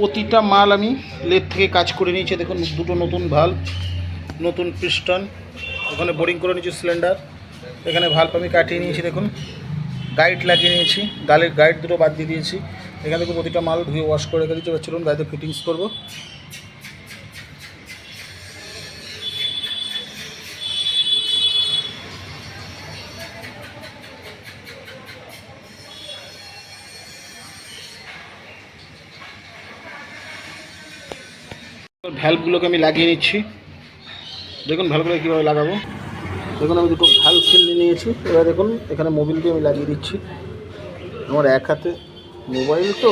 প্রতিটা মাল আমি লেদ থেকে কাজ করে নিয়েছি। দেখুন, দুটো নতুন ভালো নতুন পিস্টন ওখানে বোরিং করে নিয়েছি সিলিন্ডার এখানে ভাল্ব আমি কাটিয়ে নিয়েছি, দেখুন। গাইড লাগিয়ে নিয়েছি, গালের গাইড দুটো বাদ দিয়ে দিয়েছি। এখানে দেখুন, প্রতিটা মাল ধুয়ে ওয়াশ করে রেখে দিচ্ছি চলুন গাড়িতে ফিটিংস করব। ভ্যালভগুলোকে আমি লাগিয়ে নিচ্ছি। দেখুন ভ্যালভগুলো কীভাবে লাগাবো। দেখুন, আমি দুটো ভ্যালভ ফিল নিয়ে নিয়েছি। এবার দেখুন, এখানে মোবিল দিয়ে আমি লাগিয়ে দিচ্ছি। আমার এক হাতে মোবাইল তো।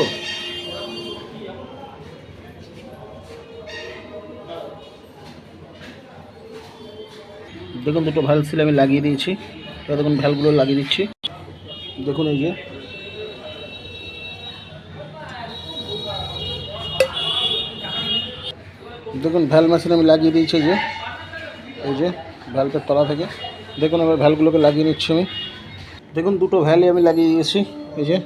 দেখুন, দুটো ভ্যালভ সিল আমি লাগিয়ে দিয়েছি। এবার দেখুন ভ্যালভগুলো লাগিয়ে দিচ্ছি। দেখুন, এই যে দেখুন ভ্যাল মেশিন আমি লাগিয়ে দিয়েছি এই যে এই যে ভ্যালভের তলা থেকে। দেখুন এবার ভ্যালগুলোকে লাগিয়ে নিচ্ছি আমি। দেখুন দুটো ভ্যালি আমি লাগিয়ে দিয়েছি, এই যে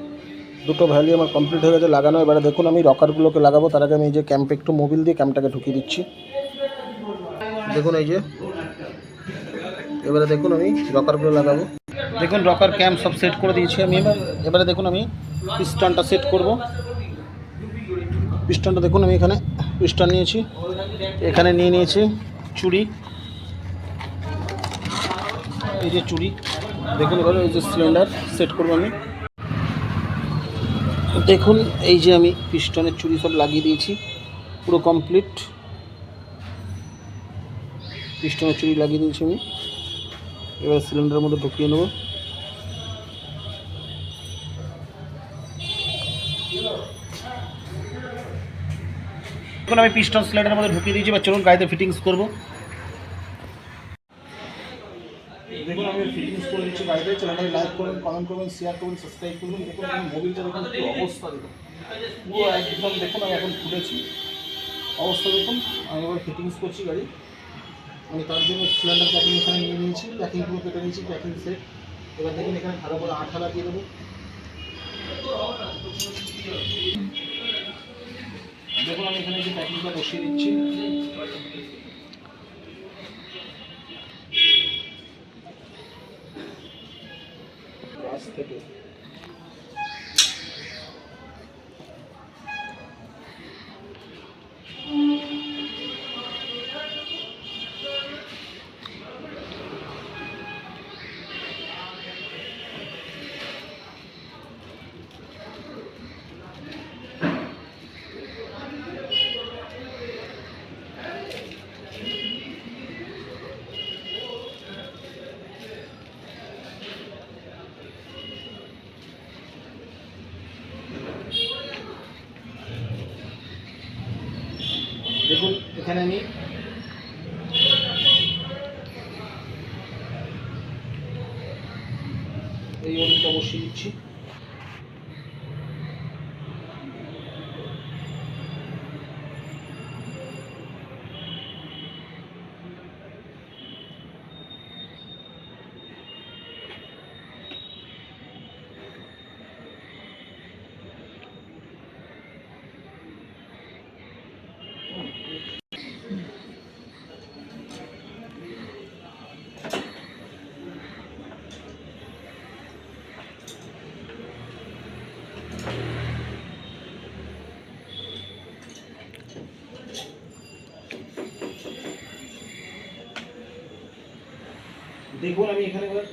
দুটো ভ্যালি আমার কমপ্লিট হয়ে গেছে, লাগানো। এবারে দেখুন আমি রকারগুলোকে লাগাবো, তার আগে আমি এই যে ক্যাম্পে একটু মোবিল দিয়ে ক্যাম্পটাকে ঢুকিয়ে দিচ্ছি। দেখুন এই যে, এবারে দেখুন আমি রকারগুলো লাগাবো। দেখুন রকার ক্যাম্প সব সেট করে দিয়েছি আমি এবার। এবারে দেখুন আমি পিস্টনটা সেট করব। পিস্টনটা দেখুন আমি এখানে পিস্টন নিয়েছি। এখানে নিয়ে নিয়েছি চুড়ি। এই যে চুড়ি, দেখুন এবার এই যে সিলিন্ডার সেট করব আমি। দেখুন এই যে আমি পিস্টনের চুড়ি সব লাগিয়ে দিয়েছি, পুরো কমপ্লিট পিস্টনের চুড়ি লাগিয়ে দিয়েছি আমি। এবার সিলিন্ডারের মধ্যে ঢুকিয়ে নেব। এখন আমি পিস্টন সিলিন্ডারের মধ্যে ঢুকিয়ে দিয়েছি বা চলুন গাড়িতে ফিটিংস করব। দেখুন, আমি ফিটিংস করে দিচ্ছি গাড়িতে চ্যানেলটাকে লাইক করবেন কমেন্ট করবেন শেয়ার করবেন সাবস্ক্রাইব করবেন দেখুন আমি মোবিলটা দেখুন কি অবস্থা, দেখুন। পুরো একদম, দেখুন, আমি এখন খুলেছি অবস্থা দেখুন, আমি এবার ফিটিংস করছি গাড়ি। আমি তার জন্য সিলিন্ডার প্যাকিং এখানে নিয়ে নিয়েছি প্যাকিং পুরো কেটে নিয়েছি প্যাকিং সেট এবার দেখুন, এখানে ভালো করে আঠা লাগিয়ে দেবো। দেখুন আমি এখানে যে প্যাকিংটা বসিয়ে দিচ্ছি। থেকে দেখুন এখানে আমি এই অনেকটা বসিয়ে দিচ্ছি। দেখুন আমি এখানে এবার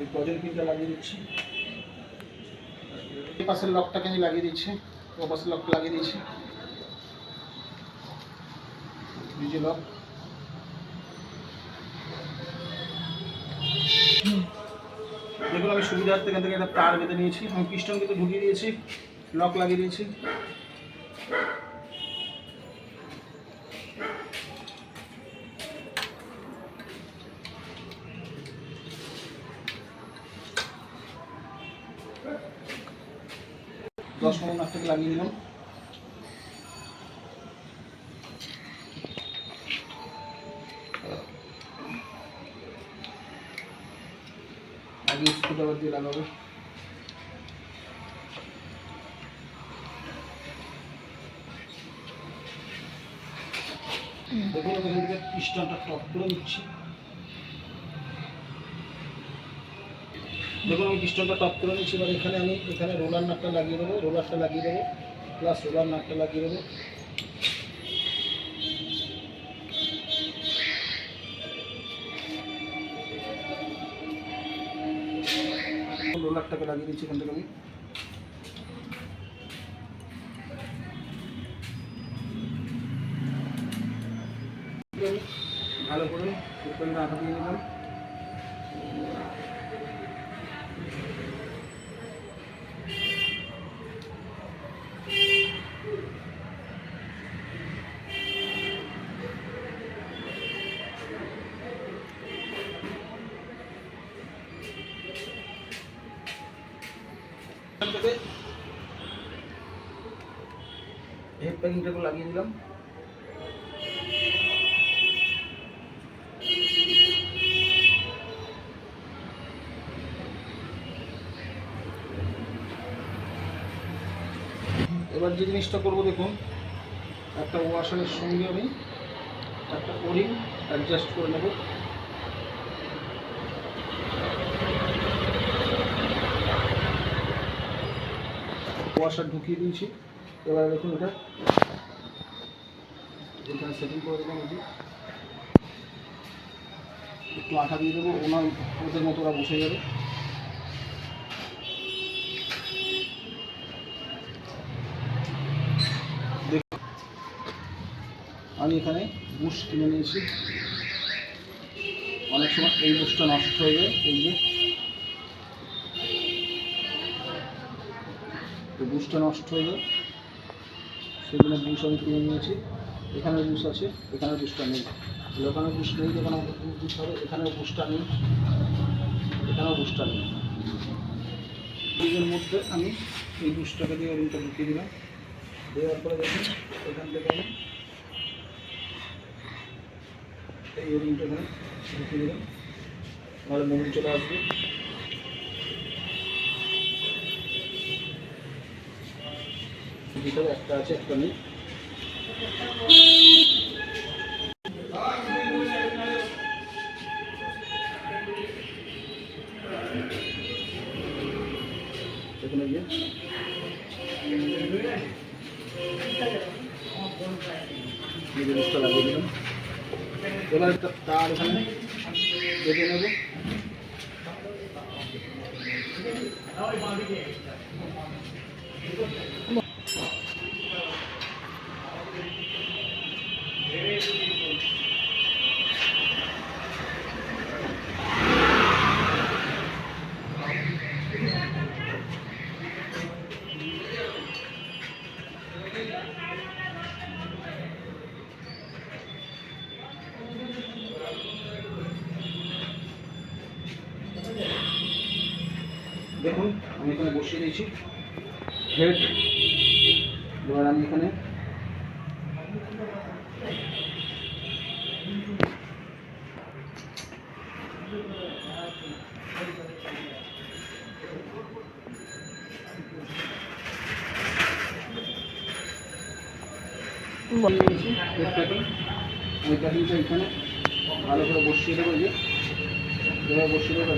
এই কজের পিনটা লাগিয়ে দিচ্ছি। এই পাশের লকটাকে আমি লাগিয়ে দিচ্ছি ও পাশের লকটা লাগিয়ে দিচ্ছি। ডিজি লক দেখুন আমি সুবিধার্থে এখান থেকে একটা তার বেঁধে নিয়েছি আমি পিস্টন কিন্তু ঢুকিয়ে দিয়েছি লক লাগিয়ে দিয়েছি। দশ মন আপনাকে লাগিয়ে দিলাম। আগে স্কুটাবার দিয়ে লাগাবো। দেখুন স্টনটা টপ করে নিচ্ছি। দেখুন, আমি পিস্টনটা টপ করে নিচ্ছি, এবার এখানে আমি, এখানে রোলার নাটটা লাগিয়ে দেবো রোলারটা লাগিয়ে দেবো প্লাস রোলার নাটটা লাগিয়ে দেবো। রোলারটাকে লাগিয়ে দিচ্ছি এখান থেকে আমি। ভালো করে দিয়ে নিলাম এখান থেকে হেড প্যাকিংটাকে লাগিয়ে দিলাম এবার যে জিনিসটা করব দেখুন, একটা ওয়াশারের সঙ্গে আমি একটা ওরিং অ্যাডজাস্ট করে নেব। ওয়াশার ঢুকিয়ে দিয়েছি। এবার দেখুন এটা। এখানে সেটিং করে দিলাম এই একটু আঠা দিয়ে দেবো, ওনার ওদের মতো ওরা বসে যাবে। আমি এখানে বুশ কিনে নিয়েছি। অনেক সময় এই বুশটা নষ্ট হয়ে যায়, এই যে। বুশটা নষ্ট হয়ে যায়। জন্য বুশ আমি কিনে নিয়েছি। এখানে বুশ আছে এখানে বুশটা নেই। ওখানে বুশ নেই আমাকে বুশ হবে, এখানেও বুশটা নেই, এখানেও বুশটা নেই। এর মধ্যে আমি এই বুশটাকে দিয়ে ওরিংটা ঢুকিয়ে দিলাম। দেওয়ার পরে দেখুন, এখান থেকে আমি এই ওরিংটা এখানে ঢুকিয়ে দিলাম নাহলে মোবিল চলে আসবে ভিতরে একটা আছে একটা নেই এখানে গিয়ে এই জিনিসটা লাগিয়ে দিলাম এবার তার ওখানে দেখে নেব। বসিয়ে দিয়েছি। হেড এবার আমি এখানে। এখানে। ভালো করে বসিয়ে দেবো যে। বসিয়ে দেবো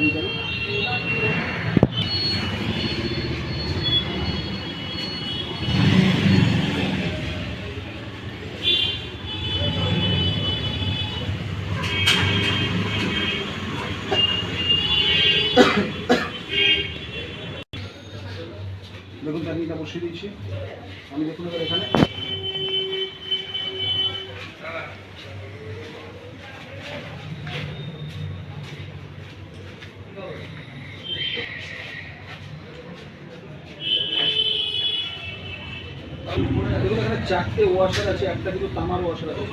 তিনটে ওয়াশার আছে একটা কিন্তু তামার ওয়াশার আছে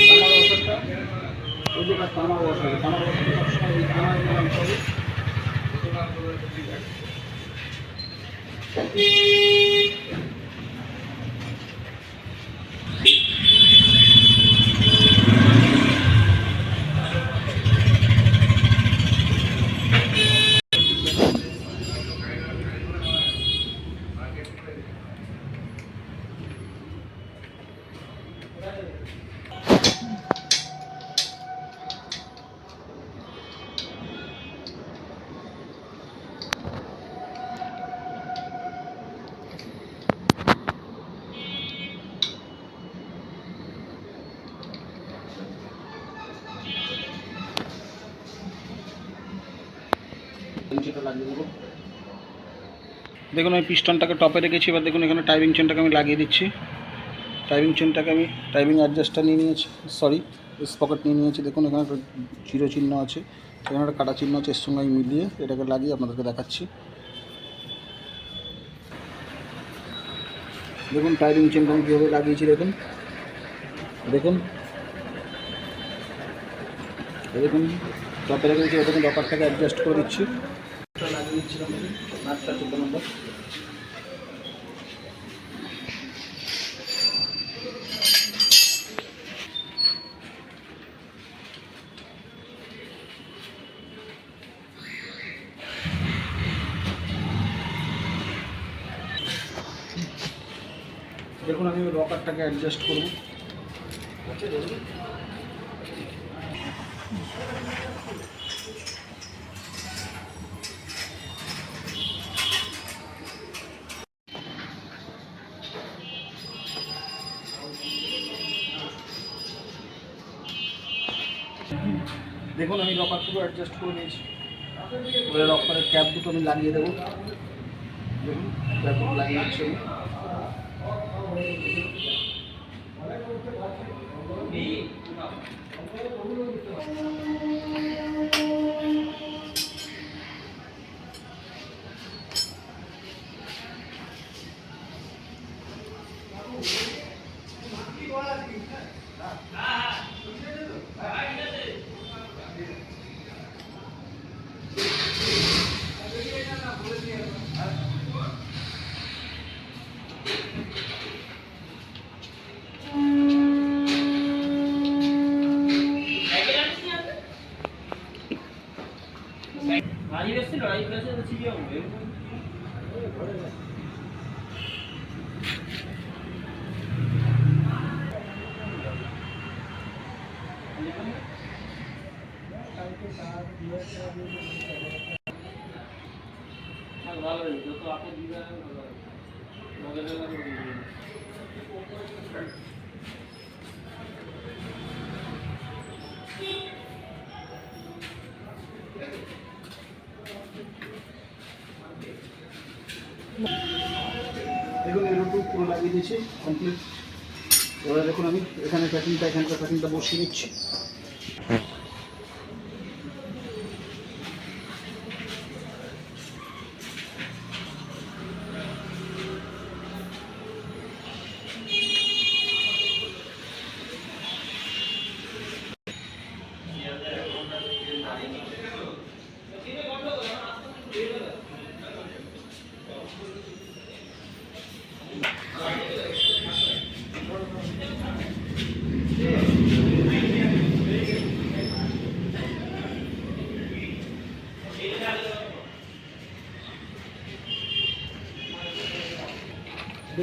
তামার ওয়াশারটা ওই যে তামার ওয়াশার সবই লাগিয়ে দেবো। দেখুন, আমি পিস্টনটাকে টপে রেখেছি, এবার দেখুন, এখানে টাইমিং চেনটাকে আমি লাগিয়ে দিচ্ছি। টাইমিং চেনটাকে আমি টাইমিং অ্যাডজাস্টটা নিয়ে নিয়েছি সরি স্পকেট নিয়ে নিয়েছি। দেখুন, এখানে একটা জিরো চিহ্ন আছে, এখানে একটা কাটা চিহ্ন আছে, এর সঙ্গে আমি মিলিয়ে এটাকে লাগিয়ে আপনাদেরকে দেখাচ্ছি। দেখুন টাইমিং চেনটা আমি কীভাবে লাগিয়েছি, দেখুন। দেখুন। দেখুন টপে রেখে দিচ্ছি দেখুন ব্যাপারটাকে অ্যাডজাস্ট করে দিচ্ছি। নাটটা চোদ্দ নম্বর। দেখুন আমি রকারটাকে অ্যাডজাস্ট করব। দেখুন, আমি লকার পুরো অ্যাডজাস্ট করে নিয়েছি। এবারে লকারের ক্যাপ দুটো আমি লাগিয়ে দেবো। দেখুন লাগিয়ে দিচ্ছি আমি। দেখুন দিয়েছি কমপ্লিট এবার দেখুন আমি এখানে প্যাকিংটা এখানকার প্যাকিংটা বসিয়ে দিচ্ছি।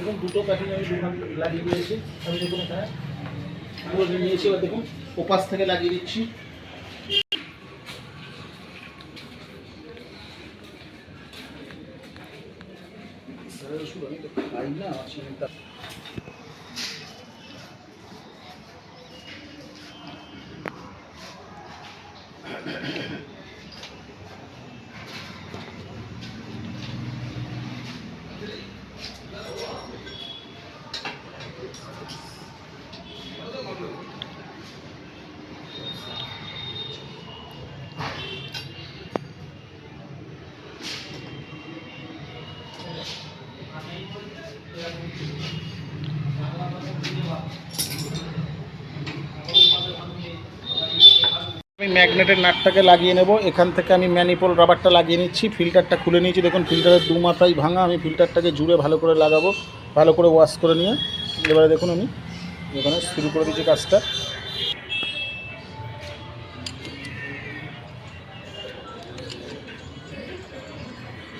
দেখুন, দুটো প্যাকিং আমি দুখান লাগিয়ে দিয়েছি। আমি দেখুন এখানে পুরো নিয়েছি, এবার দেখুন, ওপাশ থেকে লাগিয়ে দিচ্ছি। আমি তো খাই না চিন্তা আমি ম্যাগনেটের নাটটাকে লাগিয়ে নেব। এখান থেকে আমি ম্যানিপল রাবারটা লাগিয়ে নিচ্ছি। ফিল্টারটা খুলে নিয়েছি। দেখুন, ফিল্টারের দু মাথায় ভাঙা। আমি ফিল্টারটাকে জুড়ে ভালো করে লাগাবো। ভালো করে ওয়াশ করে নিয়ে এবারে দেখুন আমি এখানে শুরু করে দিচ্ছি কাজটা।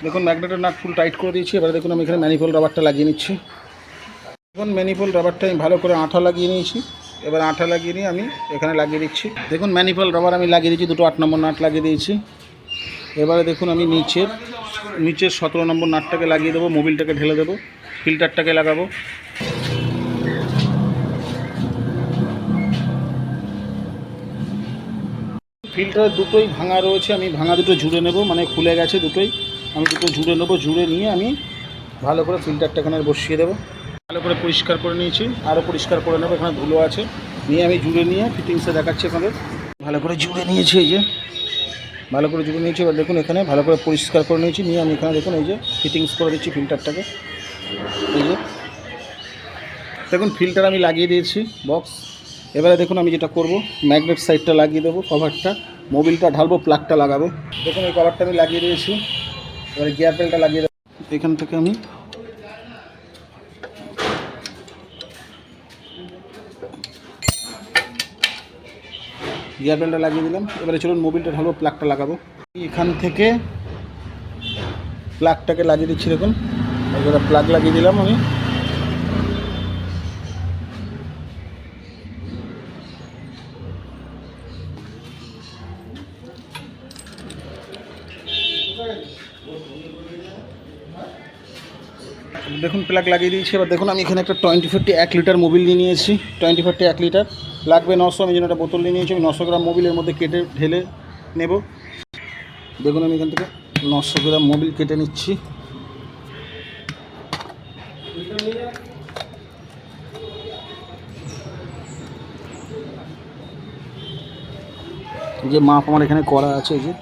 দেখুন, ম্যাগনেটের নাট ফুল টাইট করে দিয়েছি। এবারে দেখুন আমি এখানে ম্যানিপল রাবারটা লাগিয়ে নিচ্ছি। দেখুন ম্যানিপল রাবারটা আমি ভালো করে আঠা লাগিয়ে নিয়েছি। এবার আঠা লাগিয়ে নিয়ে আমি এখানে লাগিয়ে দিচ্ছি। দেখুন ম্যানিফল রাবার আমি লাগিয়ে দিচ্ছি দুটো আট নম্বর নাট লাগিয়ে দিয়েছি। এবারে দেখুন, আমি নিচের নিচের সতেরো নম্বর নাটটাকে লাগিয়ে দেবো, মোবিলটাকে ঢেলে দেবো, ফিল্টারটাকে লাগাবো। ফিল্টার দুটোই ভাঙা রয়েছে, আমি ভাঙা দুটো জুড়ে নেব মানে খুলে গেছে দুটোই। আমি দুটো জুড়ে নেব, জুড়ে নিয়ে আমি ভালো করে ফিল্টারটা এখানে বসিয়ে দেবো। ভালো করে পরিষ্কার করে নিয়েছি। আরও পরিষ্কার করে নেব, এখানে ধুলো আছে। নিয়ে আমি জুড়ে নিয়ে ফিটিংসে দেখাচ্ছি এখানে ভালো করে জুড়ে নিয়েছি এই যে। ভালো করে জুড়ে নিয়েছি, এবার দেখুন এখানে ভালো করে পরিষ্কার করে নিয়েছি। নিয়ে আমি এখানে দেখুন এই যে ফিটিংস করে দিচ্ছি ফিল্টারটাকে এই যে। দেখুন ফিল্টার আমি লাগিয়ে দিয়েছি বক্স এবারে দেখুন আমি যেটা করব ম্যাগনেট সাইডটা লাগিয়ে দেবো কভারটা মোবিলটা ঢালবো প্লাগটা লাগাবো। দেখুন এই কভারটা আমি লাগিয়ে দিয়েছি। এবারে গিয়ার বেলটা লাগিয়ে দেবো। এখান থেকে আমি গিয়ার বেলটা লাগিয়ে দিলাম। এবারে চলুন মোবিলটা ঢালবো প্লাগটা লাগাবো। এখান থেকে প্লাগটাকে লাগিয়ে দিচ্ছি, দেখুন। এবারে প্লাগ লাগিয়ে দিলাম আমি। দেখুন প্লাগ লাগিয়ে দিয়েছি। এবার দেখুন, আমি এখানে একটা টোয়েন্টি ফিফটি এক লিটার মোবিল নিয়ে নিয়েছি। টোয়েন্টি ফিফটি এক লিটার লাগবে নশো, আমি যেন একটা বোতল নিয়ে নিয়েছি, আমি নশো গ্রাম মোবিলের মধ্যে কেটে ঢেলে নেব। দেখুন আমি এখান থেকে নশো গ্রাম মোবিল কেটে নিচ্ছি। যে মাপ আমার এখানে করা আছে যে।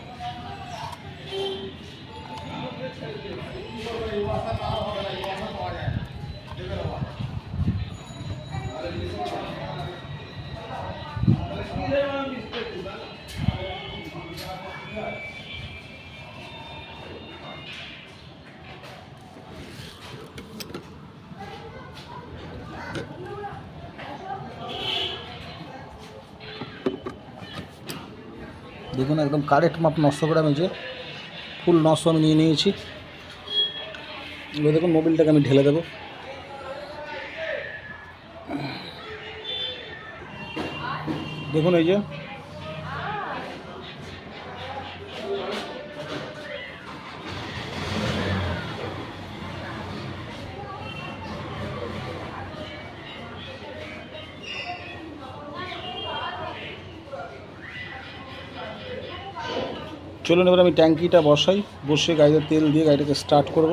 দেখুন, একদম কারেক্ট মাপ নশো গ্রাম এই যে ফুল নশো আমি নিয়ে নিয়েছি। দেখুন মোবিলটাকে আমি ঢেলে দেবো। দেখুন এই যে চলুন এবার আমি ট্যাঙ্কিটা বসাই বসে গাড়িতে তেল দিয়ে গাড়িটাকে স্টার্ট করব।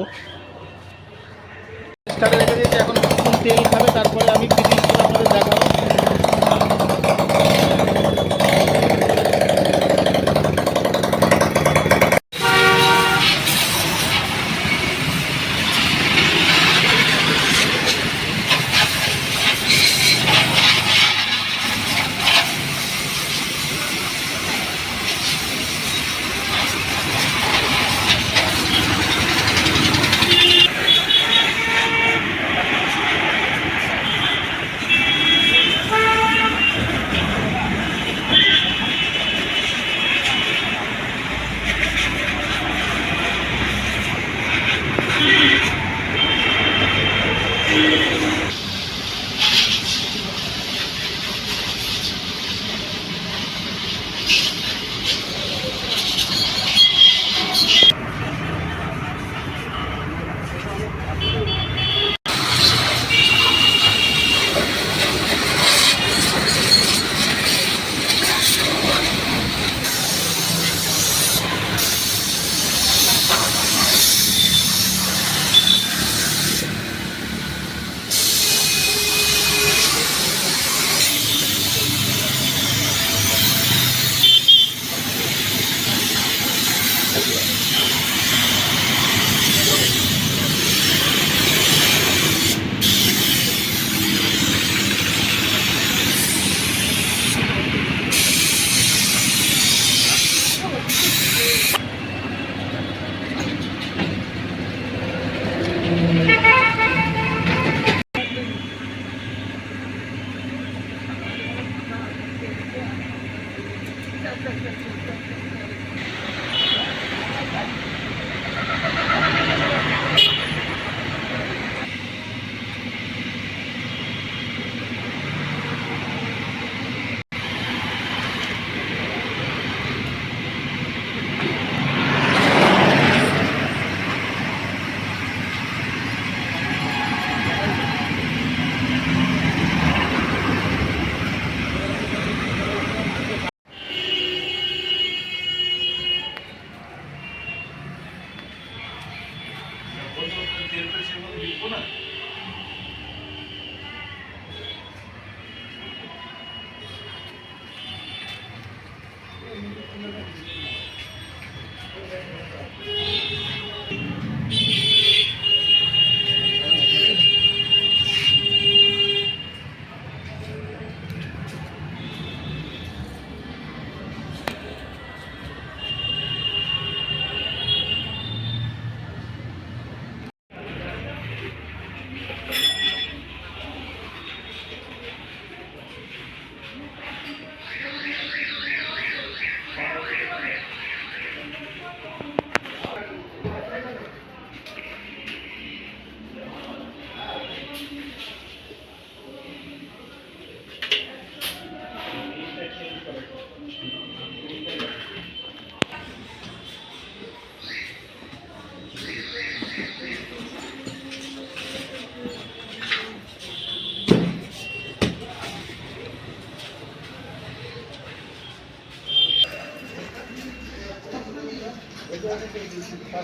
都是这一批次生